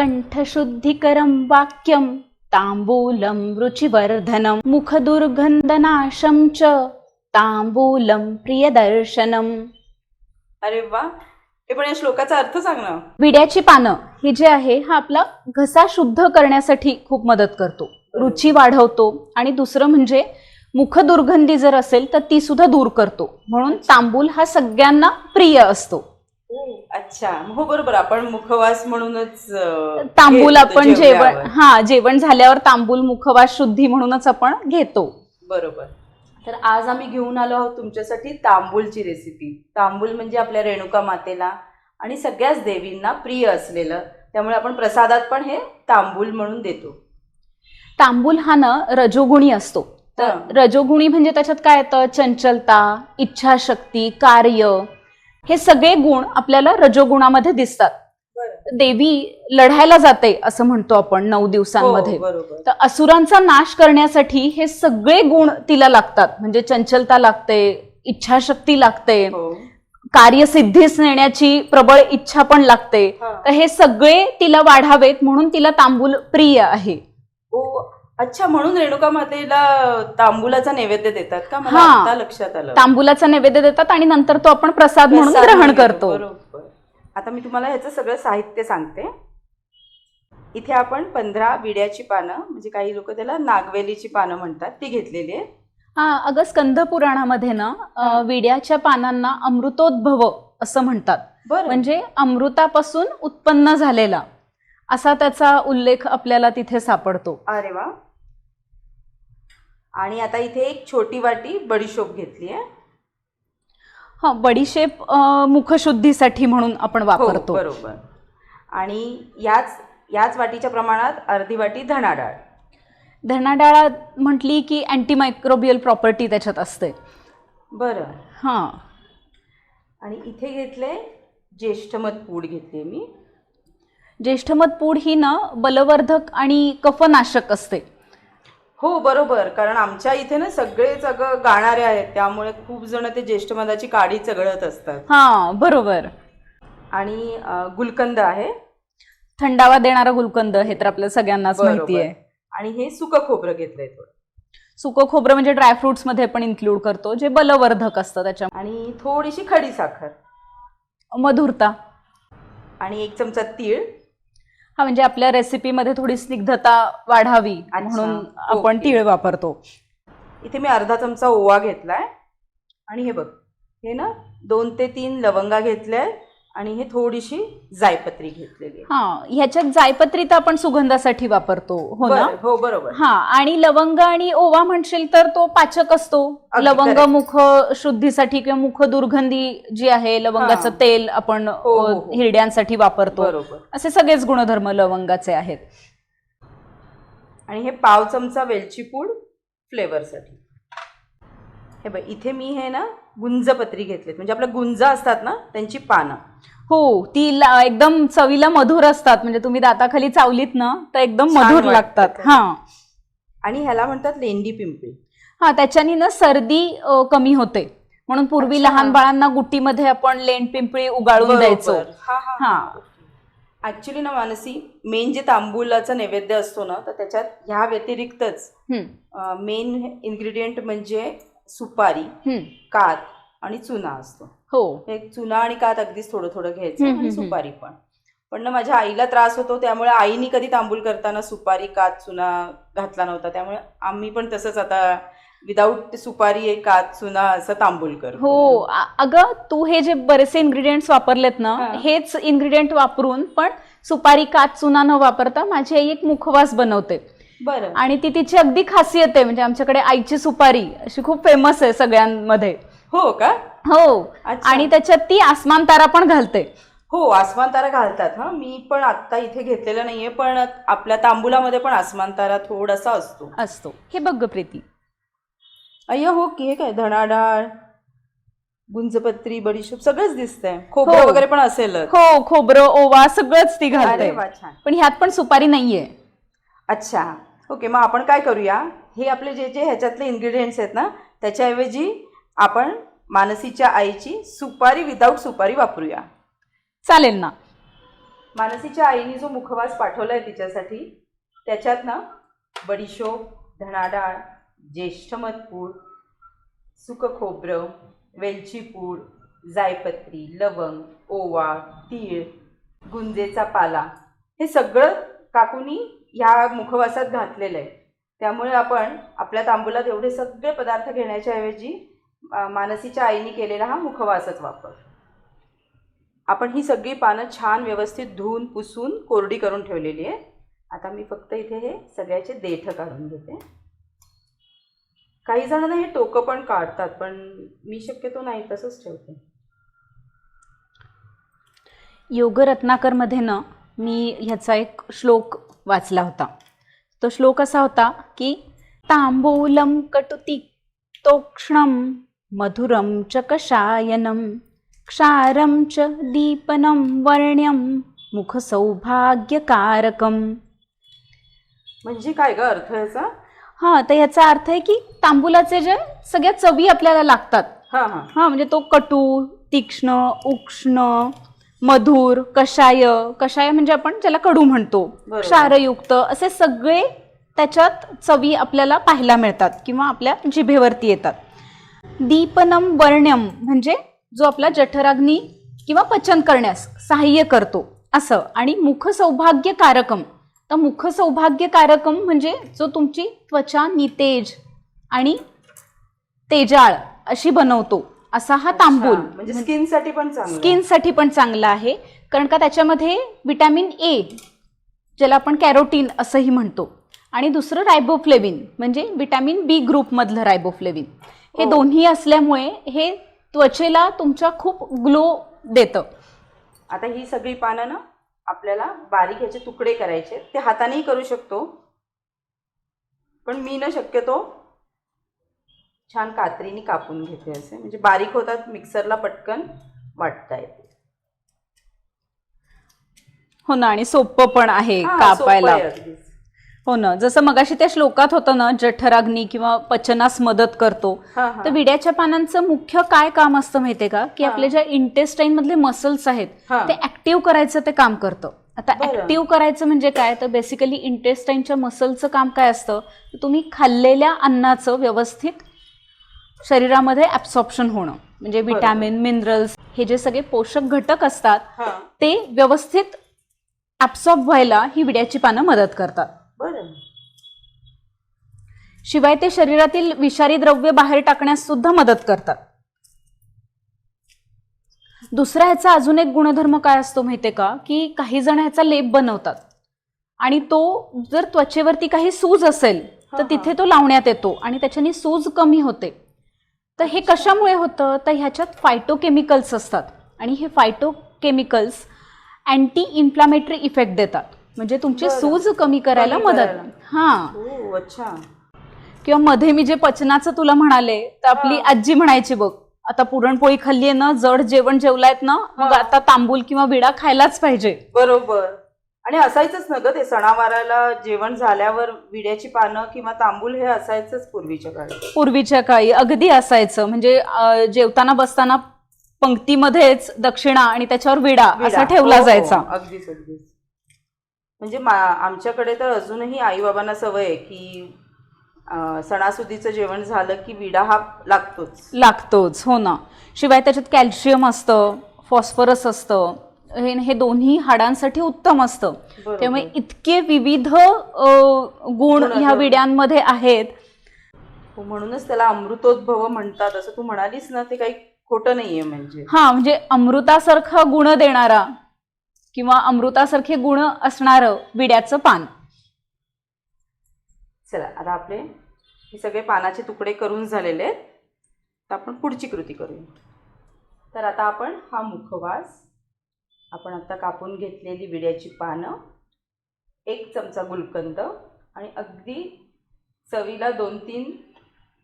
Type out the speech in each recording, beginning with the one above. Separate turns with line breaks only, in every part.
कंठशुद्धिकरं वाक्यं ताम्बूलं रुचिवर्धनं मुखदुर्गन्धनाशं च ताम्बूलं प्रियदर्शनम्
अरे वा हे पण या श्लोकाचा अर्थ सांग ना.
विड्याची पानं ही जे आहे हा आपला घसा शुद्ध करण्यासाठी खूप मदत करतो. रुची वाढवतो आणि दुसरं म्हणजे मुख दुर्गंधी जर असेल तर ती सुद्धा दूर करतो. म्हणून तांबूल हा सगळ्यांना प्रिय असतो.
अच्छा. हो बरोबर. आपण मुखवास म्हणूनच
तांबूल आपण जेवण. हा जेवण झाल्यावर तांबूल मुखवास शुद्धी म्हणूनच आपण घेतो.
बरोबर. तर आज आम्ही घेऊन आलो आहोत तुमच्यासाठी तांबूलची रेसिपी तांबूल म्हणजे आपल्या रेणुका मातेला आणि सगळ्याच देवींना प्रिय असलेलं. त्यामुळे आपण प्रसादात पण हे तांबूल म्हणून देतो.
तांबूल हा न रजोगुणी असतो. तर. रजोगुणी म्हणजे त्याच्यात काय येतं? चंचलता इच्छाशक्ती कार्य हे सगळे गुण आपल्याला रजोगुणामध्ये दिसतात. देवी लढायला जाते असं म्हणतो आपण नऊ दिवसांमध्ये.
हो,
तर असुरांचा नाश करण्यासाठी हे सगळे गुण तिला लागतात. म्हणजे चंचलता लागते इच्छाशक्ती लागते
हो.
कार्यसिद्धीस नेण्याची प्रबळ इच्छा पण लागते.
हा.
तर हे सगळे तिला वाढावेत म्हणून तिला तांबूल प्रिय आहे.
ओ अच्छा म्हणून रेणुका मातेला तांबूलाचा नैवेद्य देतात का? मला
हा.
आता लक्षात आलं.
तांबूलाचा नैवेद्य देतात आणि नंतर तो आपण प्रसाद म्हणून
प्रसाद
ग्रहण
म्हणून.
करतो.
बरोबर. आता मी तुम्हाला ह्याचं सगळं साहित्य सांगते. इथे आपण पंधरा विड्याची पानं म्हणजे काही लोक त्याला नागवेलीची पानं म्हणतात ती घेतलेली आहे
हा अगं स्कंद पुराणामध्ये ना अं, विड्याच्या पानांना अमृतोद्भव असं म्हणतात.
बरं.
म्हणजे अमृतापासून उत्पन्न झालेला असा त्याचा उल्लेख आपल्याला तिथे सापडतो.
अरे वा. आणि आता इथे एक छोटी वाटी बडीशोप घेतली आहे.
हा बडीशेप मुखशुद्धीसाठी म्हणून आपण
हो
वापरतो.
बरोबर. आणि याच याच वाटीच्या प्रमाणात अर्धी वाटी धणा डाळ
धनाडाळा म्हटली की अँटीमायक्रोबियल प्रॉपर्टी त्याच्यात असते.
बरं.
हां.
आणि इथे घेतले ज्येष्ठमत पूड घेतली मी.
ज्येष्ठमत पूड ही ना बलवर्धक आणि कफनाशक असते.
हो बरोबर. कारण आमच्या इथे ना सगळेच अगं गाणारे आहेत. त्यामुळे खूप जण ते ज्येष्ठ मधाची काडी चघळत असतात.
हां बरोबर.
आणि अं, गुलकंद आहे.
थंडावा देणारा गुलकंद हे तर आपल्या सगळ्यांनाच
बरोबर.
माहिती आहे.
आणि हे सुकं खोबरं घेतलंय थोडं.
सुकं खोबरं म्हणजे ड्रायफ्रुट्समध्ये पण इन्क्लूड करतो जे बलवर्धक असतं त्याच्या
आणि थोडीशी खडी साखर.
मधुरता.
आणि एक चमचा तीळ.
हा म्हणजे आपल्या रेसिपीमध्ये थोडी स्निग्धता वाढावी. म्हणून आपण. तीळ वापरतो
इथे मी अर्धा चमचा ओवा घेतलाय आणि हे बघ हे ना दोन ते तीन लवंगा घेतल्या आणि हे थोडीशी जायपत्री घेतलेली.
हा ह्याच्यात जायपत्री तर आपण सुगंधासाठी वापरतो हो ना
हो बरोबर
हा आणि लवंग आणि ओवा म्हणशील तर तो पाचक असतो लवंग. मुख शुद्धीसाठी किंवा मुख दुर्गंधी जी आहे लवंगाचं. तेल आपण
हो, हो, हो.
हिरड्यांसाठी वापरतो
बरोबर
असे सगळेच गुणधर्म लवंगाचे आहेत
आणि हे पाव चमचा वेलची पूड फ्लेवरसाठी हे बघ इथे मी हे ना गुंजपत्री घेतलेत. म्हणजे आपल्या गुंजा असतात ना त्यांची पानं.
हो ती एकदम चवीला मधुर असतात. म्हणजे तुम्ही दाताखाली चावलीत ना तर एकदम मधुर लागतात. हा.
आणि ह्याला म्हणतात लेंडी पिंपळी
हा त्याच्यानी ना सर्दी कमी होते. म्हणून पूर्वी. लहान बाळांना गुट्टीमध्ये आपण लेंड पिंपळी उगाळून द्यायचो. हा.
ऍक्च्युली ना मानसी मेन जे तांबूलाचा नैवेद्य असतो ना तर त्याच्यात ह्या व्यतिरिक्तच मेन इन्ग्रेडियंट म्हणजे सुपारी. कात आणि चुना असतो.
हो.
हे चुना आणि कात अगदीच थोडं थोडं घ्यायचं
हम्म,
आणि
हम्म,
सुपारी पण. पण ना माझ्या आईला त्रास होतो त्यामुळे आईनी कधी तांबूल करताना सुपारी कात चुना घातला नव्हता. त्यामुळे आम्ही पण तसंच आता विदाऊट सुपारी कात चुना असं तांबूल करतो.
हो. अगं तू हे जे बरेचसे इन्ग्रेडियंट्स वापरलेत ना
हा.
हेच इन्ग्रेडियंट वापरून पण सुपारी काच चुना न वापरता माझी आई एक मुखवास बनवते.
बरं.
आणि ती तिची अगदी खासियत आहे म्हणजे आमच्याकडे आईची सुपारी अशी खूप फेमस आहे सगळ्यांमध्ये.
हो का?
हो.
अच्छा.
आणि त्याच्यात ती आसमान तारा पण घालते.
हो आसमान तारा घालतात हा. मी पण आत्ता इथे घेतलेलं नाहीये पण आपल्या तांबूलामध्ये पण आसमान तारा थोडासा असतो.
असतो. हे बघ ग प्रीती.
अय्या हो की हे काय? धणाडाळ गुंजपत्री बडीशोप सगळंच दिसतंय. खोबरं
हो.
वगैरे पण असेलच.
हो खोबरं ओवा सगळंच ती
अरे
घालते
वा छान.
पण ह्यात पण सुपारी नाहीये.
अच्छा. ओके मग आपण काय करूया? हे आपले जे जे ह्याच्यातले इन्ग्रेडियंट्स आहेत ना त्याच्याऐवजी आपण मानसीच्या आईची सुपारी विदाऊट सुपारी वापरूया.
चालेल ना.
मानसीच्या आईने जो मुखवास पाठवलाय तिच्यासाठी त्याच्यात ना बडीशोप धणाडाळ ज्येष्ठमध पूड सुक खोबरं वेलची पूड जायपत्री लवंग ओवा तीळ गुंजेचा पाला हे सगळं काकूनी ह्या मुखवासात घातलेलं आहे. त्यामुळे आपण आपल्या तांबूलात एवढे सगळे पदार्थ घेण्याच्या ऐवजी मानसीच्या आईने केलेला हा मुखवासच वापर. आपण ही सगळी पानं छान व्यवस्थित धुवून पुसून कोरडी करून ठेवलेली आहे. आता मी फक्त इथे हे सगळ्याचे देठ काढून घेते. काही जणांना हे टोकं पण काढतात पण मी शक्यतो नाही तसंच ठेवते.
योग रत्नाकरमध्ये ना मी ह्याचा एक श्लोक वाचला होता. तो श्लोक असा होता की तांबूलम कटुती तोक्ष्णम मधुरम च कषायनम क्षारम च दीपनम वर्ण्यम मुखसौभाग्यकारकम.
म्हणजे काय ग अर्थ याचा?
हां तर याचा अर्थ आहे की तांबूलाचे जे सगळ्या चवी आपल्याला लागतात.
हां हां.
हा म्हणजे तो कटू तीक्ष्ण उक्ष्ण मधुर कषाय कषाय म्हणजे आपण ज्याला कडू म्हणतो. क्षारयुक्त असे सगळे त्याच्यात चवी आपल्याला पाहायला मिळतात किंवा आपल्या जिभेवरती येतात. दीपनम वर्ण्यम म्हणजे जो आपला जठराग्नी किंवा पचन करण्यास सहाय्य करतो असं. आणि मुख सौभाग्य कारकम तर मुख सौभाग्य कारकम म्हणजे जो तुमची त्वचा नितेज आणि तेजाळ अशी बनवतो. असा हा तांबूल.
अच्छा, म्हणजे स्किनसाठी पण चांगलं.
स्किनसाठी पण चांगला आहे. कारण का त्याच्यामध्ये विटॅमिन ए ज्याला आपण कॅरोटीन असंही म्हणतो. आणि दुसरं रायबोफ्लेविन म्हणजे विटॅमिन बी ग्रुपमधलं रायबोफ्लेविन. हे
हो.
दोन्ही असल्यामुळे हे त्वचेला तुमच्या खूप ग्लो देतं.
आता ही सगळी पानं ना आपल्याला बारीक याचे तुकडे करायचे ते हातानेही करू शकतो. पण मी ना शक्यतो छान कात्रीने कापून घेते असे म्हणजे बारीक होतात मिक्सरला पटकन वाटता येते
हो ना आणि सोपं पण आहे कापायला. हो ना जसं मगाशी त्या श्लोकात होतं ना जठराग्नी किंवा पचनास मदत करतो. तर विड्याच्या पानांचं मुख्य काय काम असतं माहितीये का की. आपले ज्या इंटेस्टाईन मधले मसल्स आहेत. ते ऍक्टिव्ह करायचं ते काम करतं आता. ऍक्टिव्ह करायचं म्हणजे काय तर बेसिकली इंटेस्टाईनच्या मसलचं काम काय असतं तुम्ही खाल्लेल्या अन्नाचं व्यवस्थित शरीरामध्ये ऍब्सॉर्प्शन होणं म्हणजे. विटॅमिन मिनरल्स हे जे सगळे पोषक घटक असतात ते व्यवस्थित ऍब्सॉर्ब व्हायला ही विड्याची पानं मदत करतात. शिवाय ते शरीरातील विषारी द्रव्य बाहेर टाकण्यास सुद्धा मदत करतात. दुसरा ह्याचा अजून एक गुणधर्म काय असतो माहितीये का? की काही जण ह्याचा लेप बनवतात. आणि तो जर त्वचेवरती काही सूज असेल तर. तिथे तो लावण्यात येतो आणि त्याच्याने सूज कमी होते. तर हे कशामुळे होतं तर ह्याच्यात फायटोकेमिकल्स असतात आणि हे फायटोकेमिकल्स अँटी इन्फ्लामेटरी इफेक्ट देतात म्हणजे तुमची. सूज कमी करायला मदत. हां
अच्छा
किंवा मध्ये मी जे पचनाचं तुला म्हणाले तर आपली. आजी म्हणायची बघ आता पुरणपोळी खाल्ली आहे ना जड जेवण जेवलायत ना मग. आता तांबूल किंवा विडा खायलाच पाहिजे
बरोबर आणि असायचंच ना ग ते सणावाराला जेवण झाल्यावर विड्याची पानं किंवा तांबूल हे असायचंच पूर्वीच्या काळी.
पूर्वीच्या काळी अगदी असायचं. म्हणजे अं, जेवताना बसताना पंक्तीमध्येच दक्षिणा आणि त्याच्यावर विडा असा
विडा.
ठेवला
हो, हो,
जायचा.
अगदीच अगदीच. म्हणजे मा आमच्याकडे तर अजूनही आईबाबांना सवय आहे की अं, सणासुदीचं जेवण झालं की विडा हा लागतोच.
लागतोच. हो ना. शिवाय त्याच्यात कॅल्शियम असतं फॉस्फरस असतं. हे हे दोन्ही हाडांसाठी उत्तम असतं. त्यामुळे इतके विविध गुण. ह्या विड्यांमध्ये आहेत.
हो, म्हणूनच त्याला अमृतोद्भव म्हणतात. असं तू म्हणालीस ना ते काही खोटं नाहीये म्हणजे.
हा म्हणजे अमृतासारखा गुण देणारा किंवा अमृतासारखे गुण असणारं विड्याचं पान.
चला आता आपले हे सगळे पानाचे तुकडे करून झालेले आहेत. तर आपण पुढची कृती करूया. तर आता आपण हा मुखवास आपण आता कापून घेतलेली विड्याची पानं एक चमचा गुलकंद आणि अगदी चवीला दोन तीन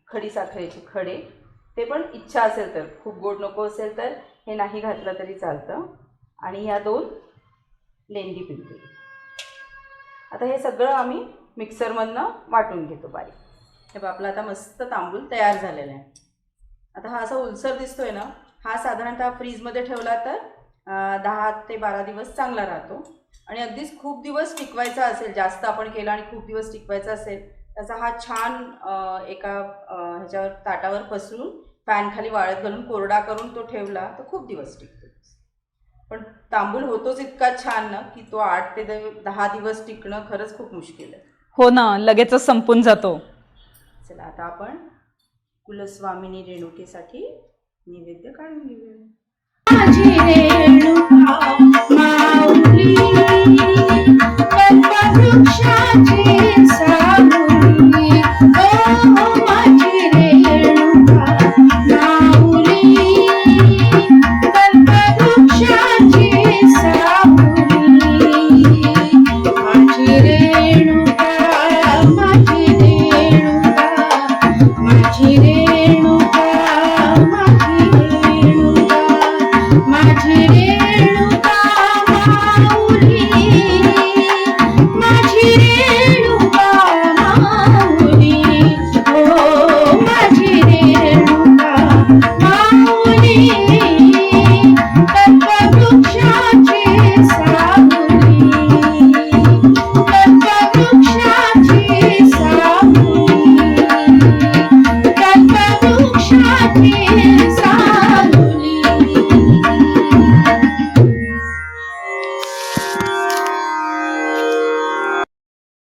खडी साखरेचे खडे. ते पण इच्छा असेल तर खूप गोड नको असेल तर हे नाही घातलं तरी चालतं. आणि ह्या दोन लेंडी पिंपरी. आता हे सगळं आम्ही मिक्सरमधनं वाटून घेतो बारीक. हे बापला आपला आता मस्त तांबूल तयार झालेला आहे. आता हा असा उलसर दिसतोय ना हा साधारणतः फ्रीजमध्ये ठेवला तर दहा ते बारा दिवस चांगला राहतो. आणि अगदीच खूप दिवस टिकवायचा असेल जास्त आपण केला आणि खूप दिवस टिकवायचा असेल त्याचा हा छान एका ह्याच्यावर ताटावर पसरून पॅन खाली वाळत घालून कोरडा करून तो ठेवला तर खूप दिवस टिकतो. पण तांबूल होतोच इतका छान ना की तो आठ ते दहा दिवस टिकणं खरंच खूप मुश्किल आहे.
हो ना लगेचच संपून जातो.
चला आता आपण कुलस्वामिनी रेणुकेसाठी नैवेद्य काढून घेऊया.
माझी